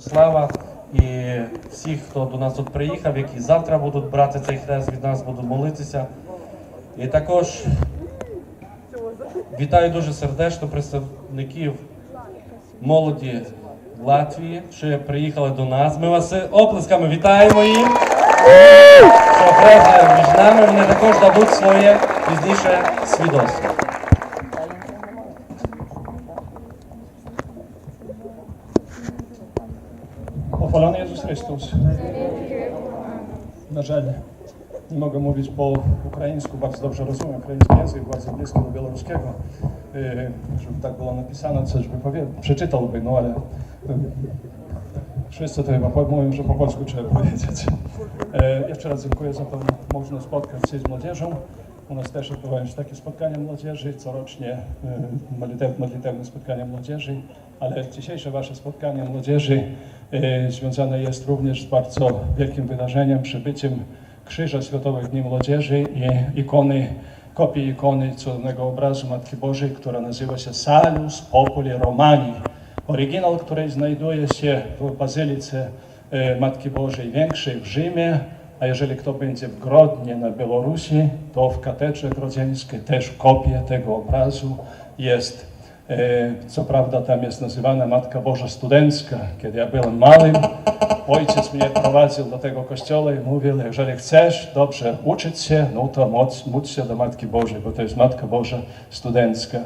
Слава і всіх, хто до нас тут приїхав, які завтра будуть брати цей хрест від нас, будуть молитися. І також вітаю дуже сердечно представників молоді Латвії, що приїхали до нас. Ми вас оплесками вітаємо їх. Що хрест між нами, вони також дадуть своє пізніше свідоцтво. Pochwalony Jezus Chrystus. Na żal nie mogę mówić po ukraińsku, bardzo dobrze rozumiem ukraiński język, bardzo blisko do białoruskiego. Yy, Żeby tak było napisane, coś by przeczytałby, no ale wszyscy to chyba mówią, że po polsku trzeba powiedzieć. Yy, Jeszcze raz dziękuję za tę możliwość spotkać się z młodzieżą. U nas też odbywają się takie spotkania młodzieży, corocznie yy, modlitew- modlitewne spotkania młodzieży, ale dzisiejsze Wasze spotkanie młodzieży yy, związane jest również z bardzo wielkim wydarzeniem, przybyciem Krzyża Światowych Dni Młodzieży i ikony, kopii ikony cudownego obrazu Matki Bożej, która nazywa się Salus Populi Romani. Oryginał, który znajduje się w Bazylice e, Matki Bożej Większej w Rzymie, a jeżeli kto będzie w Grodnie na Białorusi, to w katedrze grodzieńskiej też kopia tego obrazu jest. E, Co prawda tam jest nazywana Matka Boża Studencka. Kiedy ja byłem małym, ojciec mnie prowadził do tego kościoła i mówił, jeżeli chcesz dobrze uczyć się, no to módl, się do Matki Bożej, bo to jest Matka Boża Studencka.